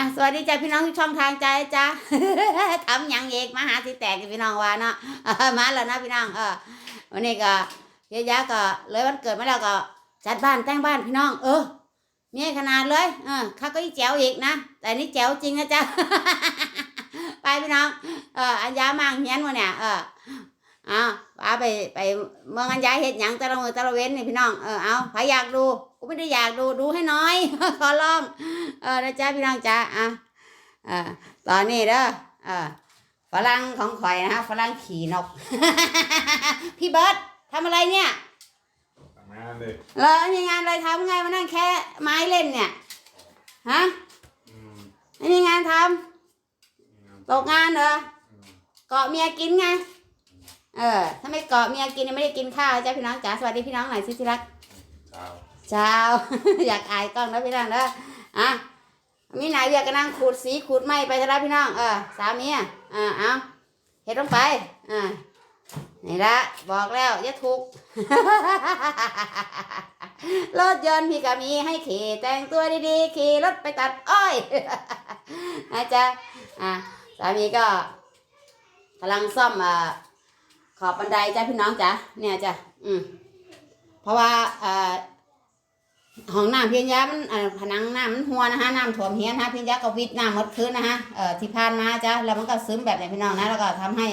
ะสวัสดีจ้าพี่น้องทุกช่องทางใจจ้าทำยังเอกมาหาสิแตกพี่น้องว่าเนาะมาแล้วนะพี่น้องเออวันนี้ก็เยอะแยะก็เลยวันเกิดมาแล้วก็จัดบ้านแต่งบ้านพี่น้อง เออมีขนาดเลยเออข้าก็อีแจ๋วอีกนะแต่นี่แจ๋วจริงนะจ๊ะไปพี่น้องเอออันยามังเฮียนวะเนี่ยเออ อาเอาไปไปเมืองอันยาเห็ดหยังแต่ละมือแต่ละเว้นนี่พี่น้องเออเอาใครอยากดูกูไม่ได้อยากดูดูให้น้อย ขอร้องเออนะจ๊ะพี่น้องจ๊ะอะเออตอนนี้เด้อเออฝรั่งของข่อยนะฮะฝรั่งขี่นก พี่เบิร์ตทำอะไรเนี่ยทำงานเลยแล้วมีงานอะไรทำไงมานั่งแค่ไม้เล่นเนี่ยฮะอืมไม่มีงานทงานำตกงานเหรออืมเกาะเมียกินไง เออ ถ้าไม่เกาะเมียกินเนี่ยไม่ได้กินข้าวจ้ะพี่น้องจ๋าสวัสดีพี่น้องหน่อยสิที่รักเช้าเช้าอยากอายกล้องนะพี่น้องเด้ออะมีไหนเวียกก็นั่งขูดสีขูดไม้ไปทะเลพี่น้องเออสามีอะอ่าเอาเห็ดลงไปอ่านี่ละบอกแล้วอย่าทุกข์รถยนต์พี่ก็มีให้ขี่แต่งตัวดีๆ ขี่รถไปตัดอ้อยนะจ๊ะอ่าสามีก็กำลังซ่อมอ่า ขอบบันไดจ้ะพี่น้องจ้ะเนี่ยจ้ะอืมเพราะว่าอ่าห้องน้ำเพียงยามันเอ่อผนังน้ำมันหัวนะฮะน้ำท่วมเฮียนฮะเพียงยาก็วิดน้ำหมดคืนนะฮะเอ่อที่ผ่านมาจ้ะแล้วมันก็ซึมแบบนี้พี่น้องนะแล้วก็ทำให้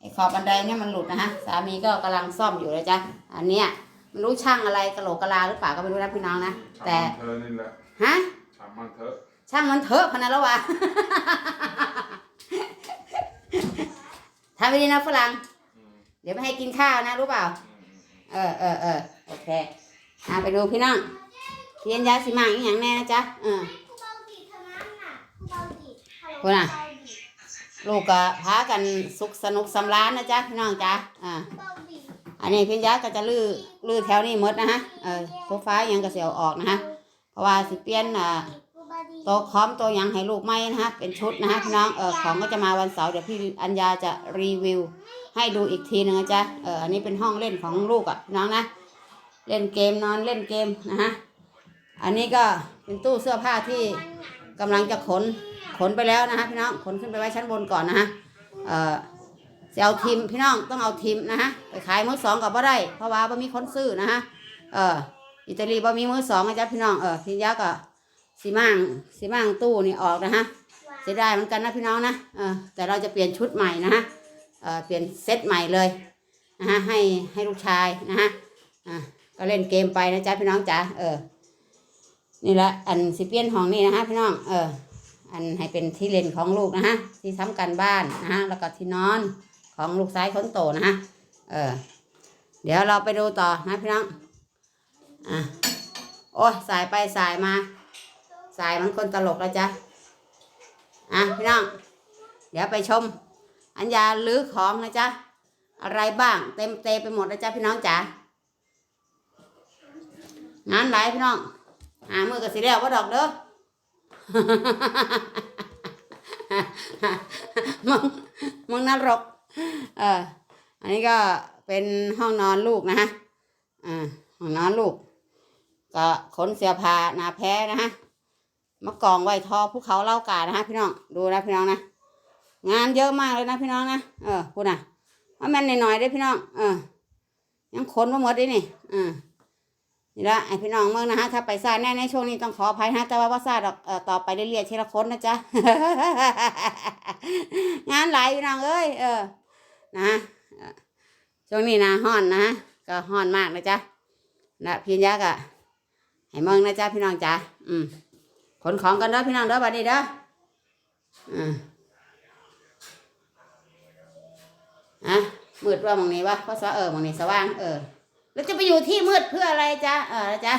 ไอ้ขอบบันไดเนี่ยมันหลุดนะฮะสามีก็กำลังซ่อมอยู่เลยจ้ะอันเนี้ยไม่รู้ช่างอะไรกะโหลกกะลาหรือเปล่าก็ไม่รู้นะพี่น้องนะแต่ช่างมันเธอนี่แหละฮะช่างมันเถอะช่างมันเถอะพนันแล้ววะ ทำไปดีนะฝรั่งอืม เดี๋ยวไม่ให้กินข้าวนะ รู้เปล่าอืมอืมเออเออเออโอเคอะไปดูพี่น้องเทียนยาสีมังอีกอย่างแน่นะจ๊ะเออผู้เบาดีเท่านั้นน่ะผู้เบาดีฮัลโหลคนน่ะผู้เบาดีลูกก็พากันสุขสนุกสำราญนะจ๊ะพี่น้องจ๊ะอ่าผู้เบาดีอันนี้พี่ยักษ์ก็จะลื้อลื้อแถวนี้หมดนะฮะเออโซฟายังก็เสียวออกนะฮะเพราะว่าสิเปลี่ยนอ่าผู้เบาดีโต๊ะคอมโต๊ะหยังให้ลูกไหมนะฮะเป็นชุดนะฮะพี่น้องเออของก็จะมาวันเสาร์เดี๋ยวพี่อัญญาจะรีวิว ให้ดูอีกทีหนึ่งนะจ๊ะเอออันนี้เป็นห้องเล่นของลูกอะน้องนะ เล่นเกมนอนเล่นเกมนะฮะ อันนี้ก็เป็นตู้เสื้อผ้าที่กำลังจะขนขนไปแล้วนะฮะพี่น้องขนขึ้นไปไว้ชั้นบนก่อนนะฮะเออจะเอาทีมพี่น้องต้องเอาทีมนะฮะไปขายมือสองกับบ่ได้ เพราะว่าบ่มีคนซื้อนะฮะเอออิตาลีบ่มีมือสองนะจ๊ะพี่น้องเออพี่ยักษ์ก็สีมั่งสีมั่งตู้นี่ออกนะฮะเสียดายเหมือนกันนะพี่น้องนะเออแต่เราจะเปลี่ยนชุดใหม่นะฮะ เปลี่ยนเซตใหม่เลยนะฮะให้ให้ลูกชายนะฮะอะก็เล่นเกมไปนะจ๊ะพี่น้องจ๋าเออนี่ละอันสิเปียนห้องนี่นะฮะพี่น้องเอออันให้เป็นที่เล่นของลูกนะฮะที่ทำกันบ้านนะฮะแล้วก็ที่นอนของลูกชายคนโตนะฮะเออเดี๋ยวเราไปดูต่อนะพี่น้องอะโอ้ยสายไปสายมา สายมันคนตลกแล้วจ้ะอะพี่น้อง เดี๋ยวไปชม อัญญาลื้อของนะจ๊ะอะไรบ้างเต็มเตไปหมดนะจ๊ะพี่น้องจ๋างานหลายพี่น้องหามือกับสีแล้วว่าดอกเด้อมึงมึงนรกเอออันนี้ก็เป็นห้องนอนลูกนะฮะอ่าห้องนอนลูก ก็ขนเสื้อผ้านาแพ้นะฮะมากองไว้ทอภูเขาเล่ากานะฮะพี่น้องดูนะพี่น้องนะ งานเยอะมากเลยนะพี่น้องนะเออพูดนะว่าแม่นหน่อยๆได้พี่น้องเออยังขนมาหมดเลยนี่เออนี่ละไอพี่น้องเมืองนะฮะถ้าไปซาดแน่ในช่วงนี้ต้องขออภัยนะแต่ว่าว่าซาดอกเอ่อต่อไปเรื่อยๆทีละคนนะจ๊ะงานหลายพี่น้องเอ้ยเออนะช่วงนี้นะฮ้อนนะฮะก็ฮ้อนมากนะจ๊ะนะพี่ยักษ์อะให้เมืองนะจ๊ะพี่น้องจ๊ะอืมขนของกันเด้อพี่น้องเด้อบัดนี้เด้ออ่า อะมืดว่ามองนี้วะเพราะว่าเออมองนี้สว่าง เออ แล้วจะไปอยู่ที่มืดเพื่ออะไรจ๊ะเออจ๊ะ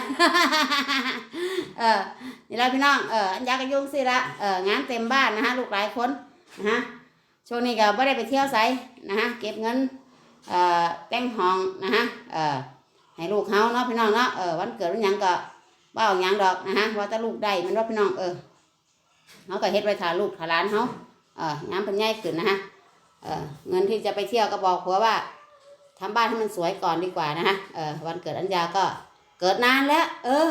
เออนี่ละพี่น้องเอออันยากระยุ่งสิละเอองานเต็มบ้านนะฮะลูกหลายคนนะฮะช่วงนี้ก็ไม่ได้ไปเที่ยวไสนะฮะเก็บเงินเอ่อแต่งห้องนะฮะเออให้ลูกเฮาเนาะพี่น้องเนาะเออวันเกิดวันหยังก็บ่เอาหยังดอกนะฮะว่าแต่ลูกได้มันว่าพี่น้องเออเขาก็เฮ็ดไว้ถ่าลูกถ่าหลานเขาเออน้ำเป็นใหญ่ขึ้นนะฮะ เออเงินที่จะไปเที่ยวก็บอกผัวว่าทำบ้านให้มันสวยก่อนดีกว่านะฮะเออวันเกิดอัญญาก็เกิดนานแล้ว เออ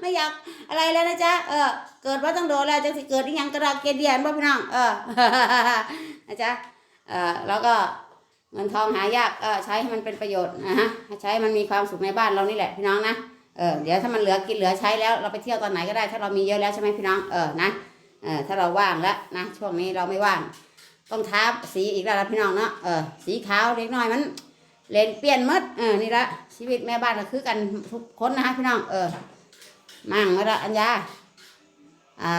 ไม่อยากอะไรแล้วนะจ๊ะเออ เกิดว่าต้องโดนแล้วจังสิเกิดอีหยังกระดาเกเดียนบ่พี่น้องเออนะจ๊ะเออแล้วก็เงินทองหายากเออใช้ให้มันเป็นประโยชน์นะฮะใช้มันมีความสุขในบ้านเรานี่แหละพี่น้องนะเออเดี๋ยวถ้ามันเหลือกินเหลือใช้แล้วเราไปเที่ยวตอนไหนก็ได้ ถ้าเรามีเยอะแล้วใช่ไหมพี่น้องเออนะเออถ้าเราว่างแล้วนะช่วงนี้เราไม่ว่าง ต้องทาสีอีกแล้วล่ะพี่น้องเนาะเออสีขาวเล็กน้อยมันเลนเปลี่ยนหมดเออนี่ละชีวิตแม่บ้านก็คือกันทุกคนนะฮะพี่น้องเออมั่งมาละอัญญาอ่า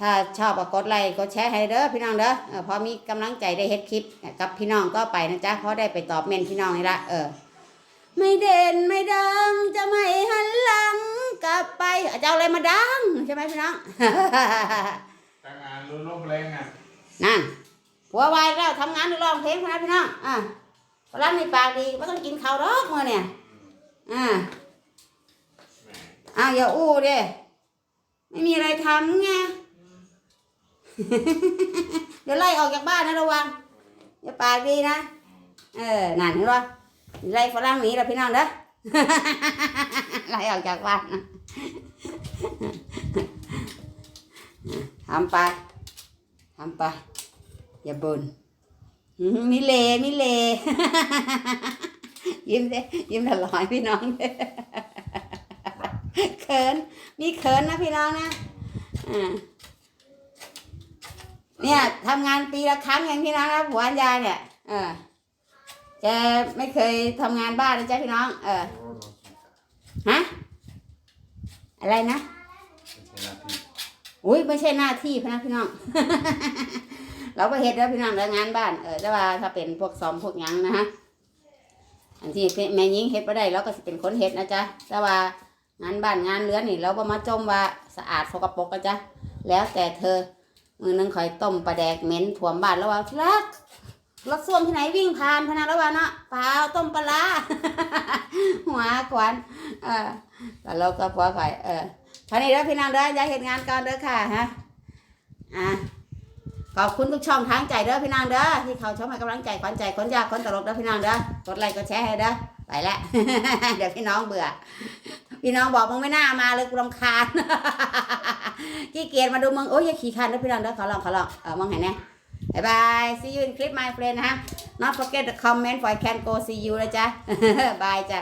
ถ้าชอบก็กดไลค์กดแชร์ให้เด้อพี่น้องเด้อเออพอมีกำลังใจได้เฮ็ดคลิปกับพี่น้องก็ไปนะจ๊ะเพราะได้ไปตอบเมนพี่น้องนี่ละเออไม่เด่นไม่ดังจะไม่หันหลังกลับไปจะเอาอะไรมาดังใช่ไหมพี่น้องตั้งงานรุ่นร่มแรงอะนั่น ผัววายแล้วทำงานหรือร้องเพลงนะพี่น้องอะฝรั่งนี่ปากดีไม่ต้องกินข้าวรอกมื่อเนี่ยอ่าอ้าวอย่าอู้เด้ไม่มีอะไรทำไงเดี๋ยวไล่ออกจากบ้านนะระวังอย่าปากดีนะเออนั่นเห็นปะไล่ฝรั่งหนีแล้วพี่น้องเด้อไล่ออกจากบ้านนะทำไปทำไป อย่าบ่นอืมมิเลมิเล ยิ้มเด้ยิ้มตลอดพี่น้องเด้เขิน มีเขินนะพี่น้องนะอ่าเนี่ยทำงานปีละครั้งอย่างพี่น้องนะผัวอัญญาเนี่ยเออแกไม่เคยทำงานบ้านเลยจ้ะพี่น้อง เออโอ้โหสีขาวฮะอะไรนะไม่ใช่หน้าที่อุ้ยไม่ใช่หน้าที่พนะพี่น้อง เราก็เฮ็ดแล้วพี่น้องแล้วงานบ้านเออแต่ว่าถ้าเป็นพวกซ้อมพวกยังนะฮะอันที่แม่ยิงเฮ็ดบ่ได้เราก็สิเป็นคนเฮ็ดนะจ๊ะแต่ว่างานบ้านงานเรือนนี่เราบ่มาจมว่าสะอาดสกปรกนะจ๊ะแล้วแต่เธอมือหนึงคอยต้มปลาแดกเหม็นถ่วมบ้านแล้วว่าที่รักรถส้วมที่ไหนวิ่งผ่านพะนะแล้วว่าเนาะเปล่าต้มปลาร้าหัวขวานเออแต่เราก็พอข่อยเออท่านี้แล้วพี่นางเด้ออย่าเห็นงานก่อนเด้อค่ะฮะอะ ขอบคุณทุกช่องทางใจเด้อพี่นางเด้อที่เขาชมให้กำลังใจขวัญใจคนยากคนตลกเด้อพี่นางเด้อกดไลค์กดแชร์ให้เด้อไปแล้วเดี๋ยวพี่น้องเบื่อ พี่น้องบอกมึงไม่น่ามาเลยกูรำคาญ ขี้เกียจมาดูมึงโอ้ยอย่าขี้คร้านเด้อพี่นางเด้อขอลองขอลองเออมองเห็นไหมบายบาย see you in clip my friend นะฮะ not forget the comment for I can go see you นะจ๊ะบายจ้ะ